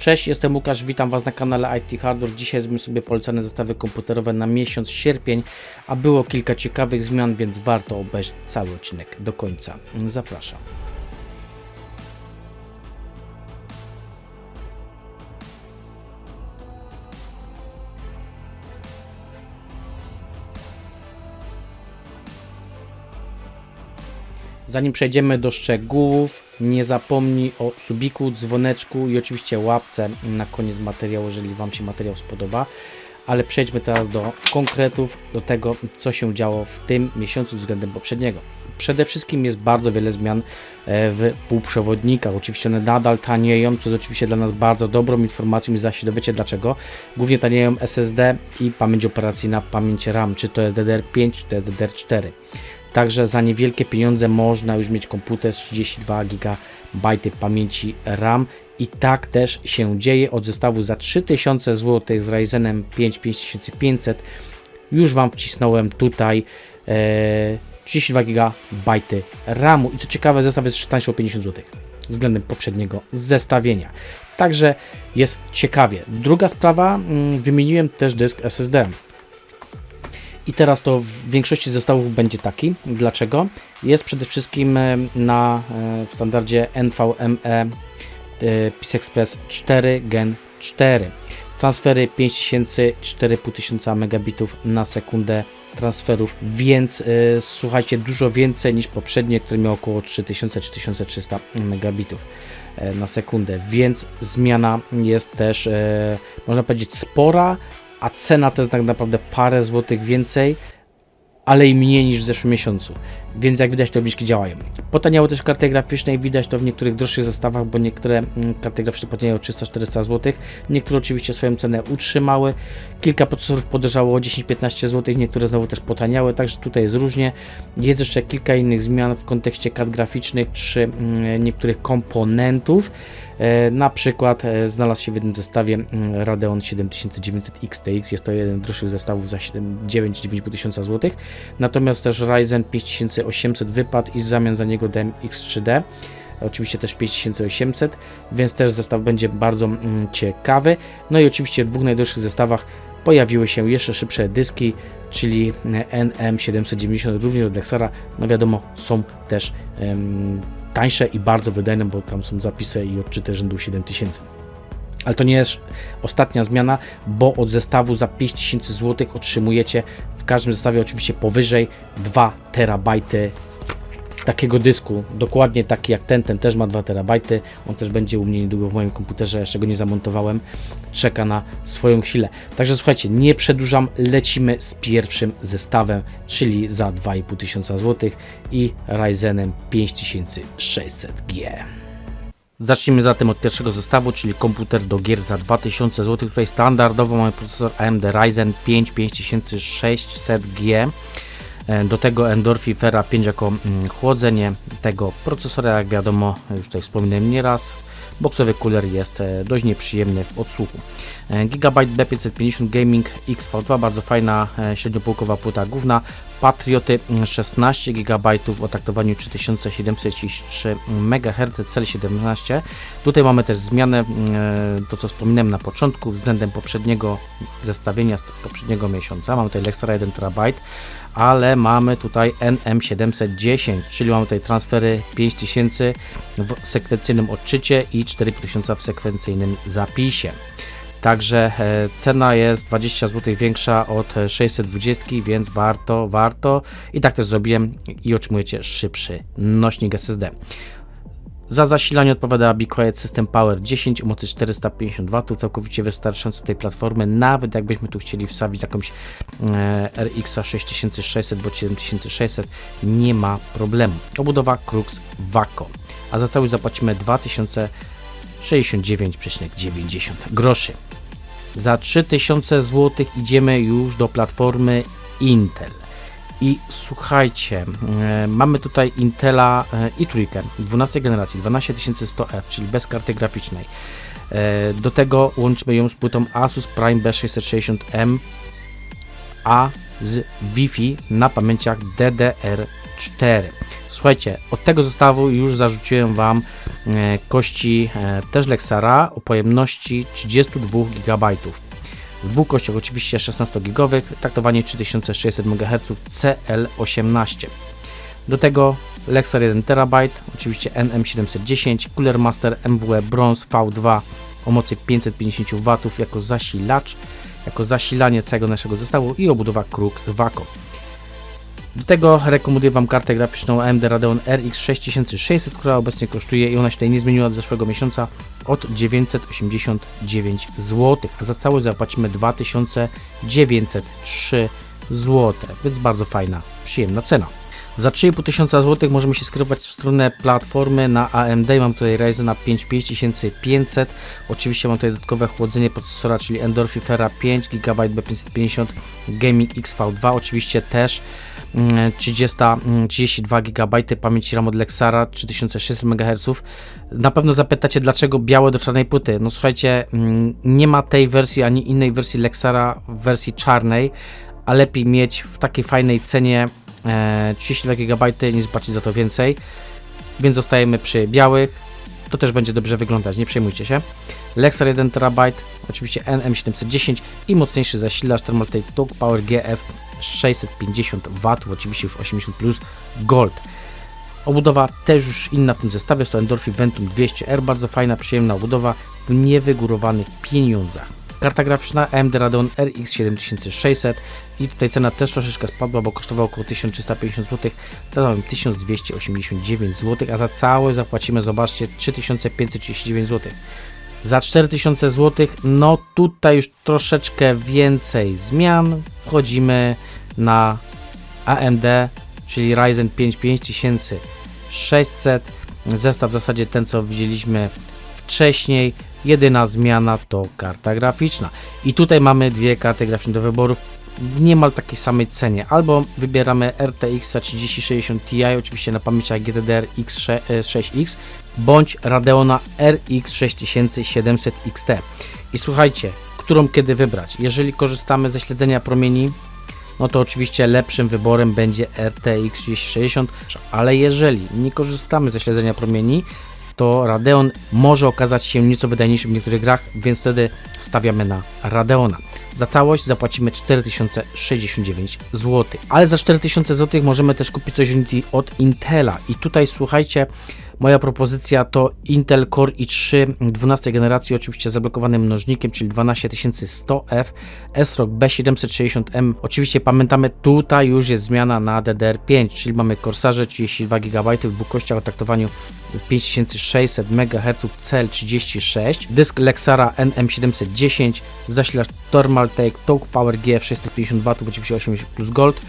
Cześć, jestem Łukasz, witam Was na kanale IT Hardware. Dzisiaj zrobimy sobie polecane zestawy komputerowe na miesiąc sierpień, a było kilka ciekawych zmian, więc warto obejrzeć cały odcinek do końca. Zapraszam. Zanim przejdziemy do szczegółów, nie zapomnij o subiku, dzwoneczku i oczywiście łapce na koniec materiału, jeżeli Wam się materiał spodoba. Ale przejdźmy teraz do konkretów, do tego, co się działo w tym miesiącu względem poprzedniego. Przede wszystkim jest bardzo wiele zmian e, w półprzewodnikach. Oczywiście one nadal tanieją, co jest oczywiście dla nas bardzo dobrą informacją i zaś się dowiecie dlaczego. Głównie tanieją SSD i pamięć operacyjna, pamięć RAM, czy to jest DDR5, czy to jest DDR4. Także za niewielkie pieniądze można już mieć komputer z 32 GB pamięci RAM i tak też się dzieje od zestawu za 3000 zł z Ryzenem 5 5500 już Wam wcisnąłem tutaj e, 32 GB RAMu i co ciekawe zestaw jest tańszy o 50 zł względem poprzedniego zestawienia. Także jest ciekawie. Druga sprawa, mm, wymieniłem też dysk SSD. I teraz to w większości zestawów będzie taki. Dlaczego? Jest przede wszystkim e, na e, w standardzie NVMe e, PIS Express 4 Gen 4. Transfery 5000, 4500 megabitów na sekundę transferów, więc słuchajcie, dużo więcej niż poprzednie, które miało około 3000-3300 megabitów na sekundę, więc zmiana jest też, można powiedzieć, spora, a cena to jest tak naprawdę parę złotych więcej, ale i mniej niż w zeszłym miesiącu. Więc jak widać, te obniżki działają. Potaniało też karty graficzne i widać to w niektórych droższych zestawach, bo niektóre mm, karty graficzne potaniały 300-400 zł. Niektóre oczywiście swoją cenę utrzymały. Kilka procesorów podeszło o 10-15 zł, niektóre znowu też potaniały, także tutaj jest różnie. Jest jeszcze kilka innych zmian w kontekście kart graficznych czy mm, niektórych komponentów. E, na przykład e, znalazł się w jednym zestawie mm, Radeon 7900 XTX, jest to jeden z droższych zestawów za 9-9,5 tysiąca złotych. Natomiast też Ryzen 5800 wypadł i w zamian za niego dałem X3D oczywiście też 5800, więc też zestaw będzie bardzo mm, ciekawy. No i oczywiście w dwóch najdroższych zestawach pojawiły się jeszcze szybsze dyski, czyli NM790 również od Lexara. No wiadomo, są też tańsze i bardzo wydajne, bo tam są zapisy i odczyty rzędu 7000. Ale to nie jest ostatnia zmiana, bo od zestawu za 5000 zł otrzymujecie w każdym zestawie oczywiście powyżej 2 terabajty takiego dysku, dokładnie taki jak ten, ten też ma 2 terabajty, on też będzie u mnie niedługo w moim komputerze, jeszcze go nie zamontowałem, czeka na swoją chwilę. Także słuchajcie, nie przedłużam, lecimy z pierwszym zestawem, czyli za 2500 zł i Ryzenem 5600G. Zacznijmy zatem od pierwszego zestawu, czyli komputer do gier za 2000 zł. Tutaj standardowo mamy procesor AMD Ryzen 5 5600G. E, do tego Endorphi Fera 5 jako mm, chłodzenie tego procesora, jak wiadomo, już tutaj wspominałem nieraz. Boksowy cooler jest e, dość nieprzyjemny w odsłuchu. E, Gigabyte B550 Gaming XV2, bardzo fajna średniopółkowa płyta główna. Patrioty 16 GB o taktowaniu 3733 MHz CL17. Tutaj mamy też zmianę, to co wspominałem na początku, względem poprzedniego zestawienia z poprzedniego miesiąca. Mamy tutaj Lexara 1 TB ale mamy tutaj NM710, czyli mamy tutaj transfery 5000 w sekwencyjnym odczycie i 4000 w sekwencyjnym zapisie. Także e, cena jest 20 zł większa od 620, więc warto, warto. I tak też zrobiłem i otrzymujecie szybszy nośnik SSD. Za zasilanie odpowiada Be Quiet System Power 10 o mocy 450 W, całkowicie wystarczająco tej platformy, nawet jakbyśmy tu chcieli wstawić jakąś e, RX 6600 bądź 7600, nie ma problemu. Obudowa Crux Waco, a za całość zapłacimy 2069,90 groszy. Za 3000 zł idziemy już do platformy Intel. I słuchajcie, e, mamy tutaj Intela e, i3 12 generacji 12100F, czyli bez karty graficznej. E, do tego łączymy ją z płytą Asus Prime B660M A z Wi-Fi na pamięciach DDR4. Słuchajcie, od tego zestawu już zarzuciłem Wam kości e, też Lexara o pojemności 32 GB. W dwóch kościach oczywiście 16-gigowych, taktowanie 3600 MHz CL18. Do tego Lexar 1 TB, oczywiście NM710, Cooler Master MWE Bronze V2 o mocy 550 W jako zasilacz, jako zasilanie całego naszego zestawu i obudowa Crux Waco. Do tego rekomenduję Wam kartę graficzną AMD Radeon RX 6600, która obecnie kosztuje i ona się tutaj nie zmieniła od zeszłego miesiąca od 989 zł, a za całość zapłacimy 2903 zł, więc bardzo fajna, przyjemna cena. Za 3500 zł możemy się skierować w stronę platformy na AMD. Mam tutaj Ryzena 5 5500. Oczywiście mam tutaj dodatkowe chłodzenie procesora, czyli Endorphifera 5 GB B550 Gaming XV2. Oczywiście też mm, 30, mm, 32 GB pamięci RAM od Lexara 3600 MHz. Na pewno zapytacie dlaczego białe do czarnej płyty. No słuchajcie, mm, nie ma tej wersji ani innej wersji Lexara w wersji czarnej, a lepiej mieć w takiej fajnej cenie 32 GB niż płacić za to więcej, więc zostajemy przy białych. To też będzie dobrze wyglądać, nie przejmujcie się. Lexar 1 TB, oczywiście NM710 i mocniejszy zasilacz Thermaltake Talk Power GF 650 W, oczywiście już 80 plus Gold. Obudowa też już inna w tym zestawie, jest to Endorphin Ventum 200R, bardzo fajna, przyjemna obudowa w niewygórowanych pieniądzach. Karta graficzna AMD Radeon RX 7600 i tutaj cena też troszeczkę spadła, bo kosztowała około 1350 zł, teraz mamy 1289 zł, a za całość zapłacimy, zobaczcie, 3539 zł. Za 4000 zł, no tutaj już troszeczkę więcej zmian. Wchodzimy na AMD, czyli Ryzen 5 5600. Zestaw w zasadzie ten, co widzieliśmy wcześniej. Jedyna zmiana to karta graficzna. I tutaj mamy dwie karty graficzne do wyboru w niemal takiej samej cenie. Albo wybieramy RTX 3060 Ti, oczywiście na pamięciach GDDR X6X, bądź Radeona RX 6700 XT. I słuchajcie, którą kiedy wybrać? Jeżeli korzystamy ze śledzenia promieni, no to oczywiście lepszym wyborem będzie RTX 3060, ale jeżeli nie korzystamy ze śledzenia promieni, to Radeon może okazać się nieco wydajniejszy w niektórych grach, więc wtedy stawiamy na Radeona. Za całość zapłacimy 4069 zł. Ale za 4000 zł możemy też kupić coś od Intela. I tutaj słuchajcie, moja propozycja to Intel Core i3 12 generacji, oczywiście zablokowanym mnożnikiem, czyli 12100F, SROG B760M. Oczywiście pamiętamy, tutaj już jest zmiana na DDR5, czyli mamy Corsarze 32 GB w dwóch o taktowaniu 5600 MHz CL36, dysk Lexara NM710, zasilacz Thermaltake Talk Power GF 650 W, oczywiście 80 plus Gold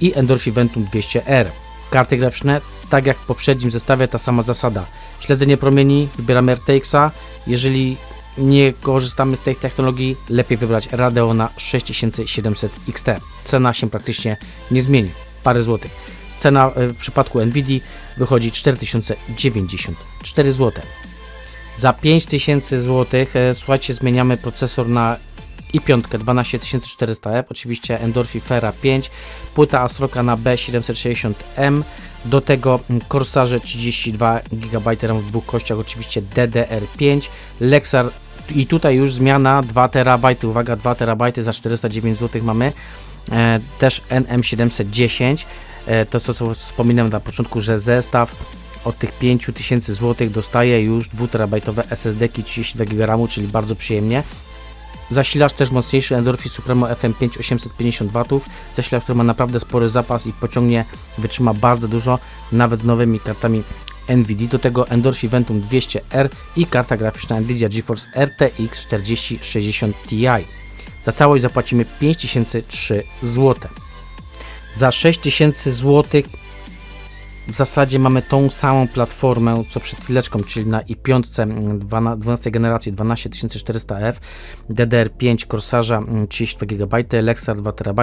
i Endorphin Ventum 200R. Karty graficzne, tak jak w poprzednim zestawie, ta sama zasada. Śledzenie promieni, wybieramy RTX-a. Jeżeli nie korzystamy z tej technologii, lepiej wybrać Radeona 6700 XT. Cena się praktycznie nie zmieni, parę złotych. Cena w przypadku Nvidia wychodzi 4094 zł. Za 5000 zł, słuchajcie, zmieniamy procesor na i5 12400F, oczywiście Endorphifera 5, płyta Astroka na B760M, do tego Corsarze 32 GB RAM w dwóch kościach, oczywiście DDR5, Lexar i tutaj już zmiana 2 TB, uwaga 2 TB za 409 zł mamy, e, też NM710, e, to co, co wspominałem na początku, że zestaw od tych 5000 zł dostaje już 2 terabajtowe SSD 32 GB czyli bardzo przyjemnie. Zasilacz też mocniejszy Endorphin Supremo FM5 850 W. Zasilacz, który ma naprawdę spory zapas i pociągnie, wytrzyma bardzo dużo, nawet nowymi kartami NVIDIA. Do tego Endorphin Ventum 200R i karta graficzna Nvidia GeForce RTX 4060 Ti. Za całość zapłacimy 5003 zł. Za 6000 zł w zasadzie mamy tą samą platformę co przed chwileczką, czyli na i5 12 generacji 12400F, DDR5 Corsarza 32 GB, Lexar 2 TB,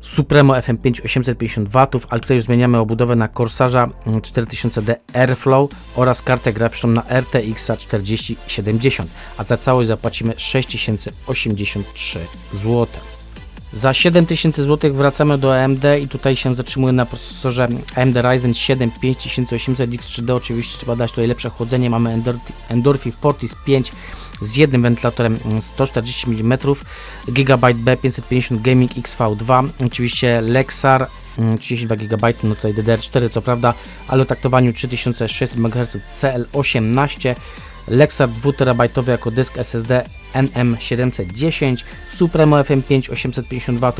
Supremo FM5 850 W, ale tutaj już zmieniamy obudowę na Corsarza 4000D Airflow oraz kartę graficzną na RTX 4070, a za całość zapłacimy 6083 zł. Za 7000 zł wracamy do AMD i tutaj się zatrzymuję na procesorze AMD Ryzen 7 5800 X3D. Oczywiście trzeba dać tutaj lepsze chłodzenie. Mamy Endor- Endorphi Fortis 5 z jednym wentylatorem mm, 140 mm, GB B550 Gaming XV2, oczywiście Lexar mm, 32 GB, no tutaj DDR4 co prawda, ale o taktowaniu 3600 MHz CL18, Lexar 2 TB jako dysk SSD NM710, Supremo FM5 850 W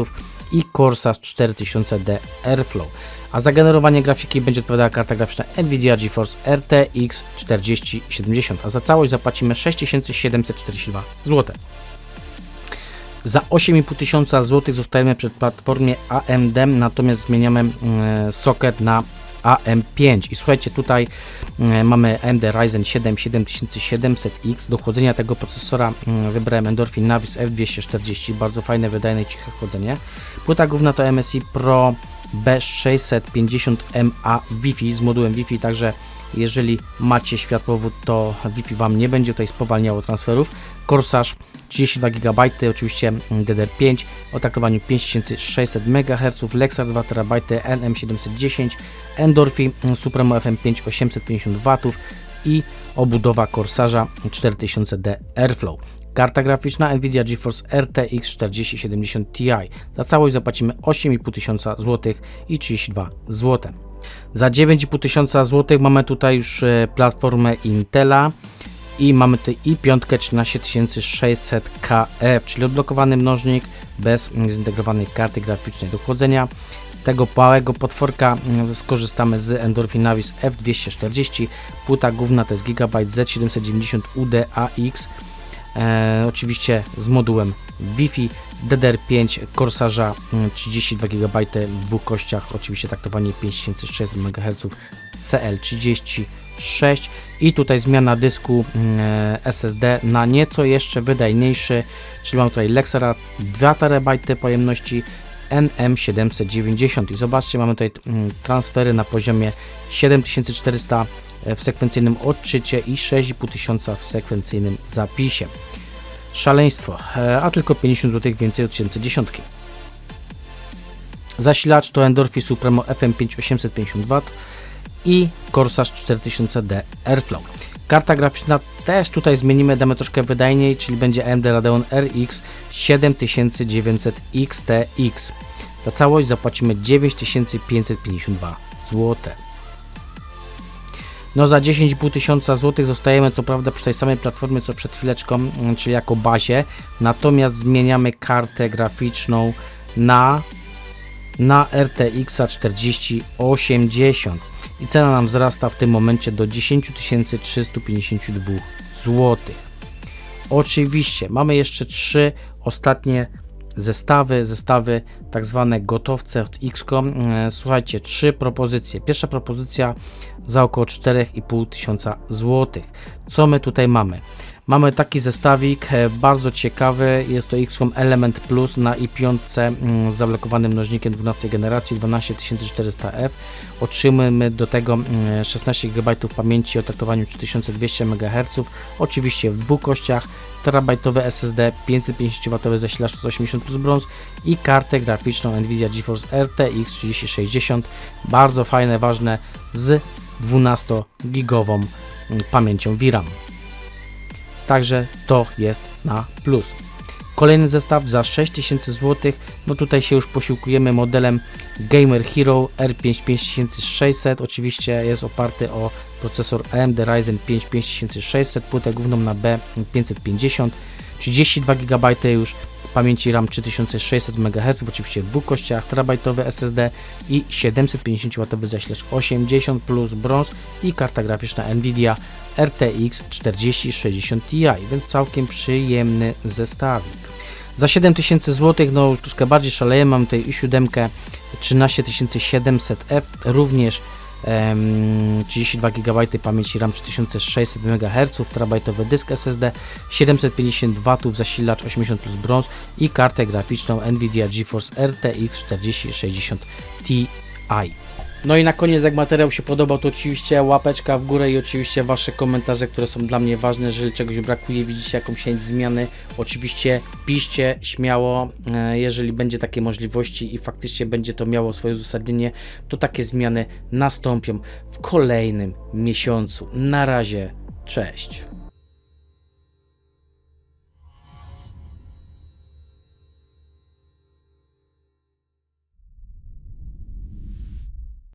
i Corsair 4000D Airflow. A za generowanie grafiki będzie odpowiadała karta graficzna Nvidia GeForce RTX 4070, a za całość zapłacimy 6742 zł. Za 8,5 tysiąca złotych zostajemy przy platformie AMD, natomiast zmieniamy mm, socket na AM5 i słuchajcie tutaj mm, mamy AMD Ryzen 7 7700X do chłodzenia tego procesora mm, wybrałem Endorphin Navis F240 bardzo fajne, wydajne i ciche chłodzenie. Płyta główna to MSI Pro B650MA Wi-Fi z modułem Wi-Fi, także jeżeli macie światłowód, to Wi-Fi Wam nie będzie tutaj spowalniało transferów. Corsair 32 GB, oczywiście DDR5 o taktowaniu 5600 MHz, Lexar 2 TB NM710, Endorphi Supremo FM5 850 W i obudowa Corsairza 4000D Airflow. Karta graficzna Nvidia GeForce RTX 4070 Ti. Za całość zapłacimy 8,5 tysiąca złotych i 32 zł. Za 9,5 tysiąca złotych mamy tutaj już e, platformę Intela i mamy tutaj i piątkę 13600KF, czyli odblokowany mnożnik bez zintegrowanej karty graficznej do chłodzenia. Tego małego potworka mm, skorzystamy z Endorphin Navis F240. Płyta główna to jest GB Z790 UDAX. E, oczywiście z modułem Wi-Fi, DDR5, Corsairza mm, 32 GB w dwóch kościach, oczywiście taktowanie 5600 MHz CL36 i tutaj zmiana dysku mm, SSD na nieco jeszcze wydajniejszy, czyli mam tutaj Lexera 2 TB pojemności NM790 i zobaczcie, mamy tutaj mm, transfery na poziomie 7400 w sekwencyjnym odczycie i 6500 w sekwencyjnym zapisie. Szaleństwo, e, a tylko 50 zł więcej od 710. Zasilacz to Endorphi Supremo FM5 850 W i Corsair 4000D Airflow. Karta graficzna też tutaj zmienimy, damy troszkę wydajniej, czyli będzie AMD Radeon RX 7900 XTX. Za całość zapłacimy 9552 zł. No za 10,5 tysiąca złotych zostajemy co prawda przy tej samej platformie co przed chwileczką, mm, czyli jako bazie, natomiast zmieniamy kartę graficzną na, na RTX 4080 i cena nam wzrasta w tym momencie do 10 352 złotych. Oczywiście mamy jeszcze trzy ostatnie zestawy, zestawy tak zwane gotowce od XCOM. E, Słuchajcie, trzy propozycje. Pierwsza propozycja za około 4,5 tysiąca złotych. Co my tutaj mamy? Mamy taki zestawik, e, bardzo ciekawy, jest to XCOM Element Plus na i5 mm, z zablokowanym mnożnikiem 12 generacji 12400F. Otrzymujemy do tego mm, 16 GB pamięci o taktowaniu 3200 MHz, oczywiście w dwóch kościach, terabajtowe SSD, 550W zasilacz 180 plus brąz i kartę graficzną Nvidia GeForce RTX 3060, bardzo fajne, ważne, z 12-gigową pamięcią VRAM. Także to jest na plus. Kolejny zestaw za 6000 zł. No tutaj się już posiłkujemy modelem Gamer Hero R5 5600. Oczywiście jest oparty o procesor AMD Ryzen 5 5600, płytę główną na B550, 32 GB już pamięci RAM 3600 MHz, oczywiście w dwóch kościach, terabajtowy SSD i 750W zasilacz 80 plus brąz i karta graficzna Nvidia RTX 4060 Ti, więc całkiem przyjemny zestawik. Za 7000 zł, no już troszkę bardziej szaleję, mam tutaj i7 13700F, również 32 GB pamięci RAM 3600 MHz, terabajtowy dysk SSD, 750 W zasilacz 80 plus brąz i kartę graficzną Nvidia GeForce RTX 4060 Ti. No i na koniec, jak materiał się podobał, to oczywiście łapeczka w górę i oczywiście Wasze komentarze, które są dla mnie ważne. Jeżeli czegoś brakuje, widzicie jakąś chęć zmiany, oczywiście piszcie śmiało, e, jeżeli będzie takie możliwości i faktycznie będzie to miało swoje uzasadnienie, to takie zmiany nastąpią w kolejnym miesiącu. Na razie, cześć.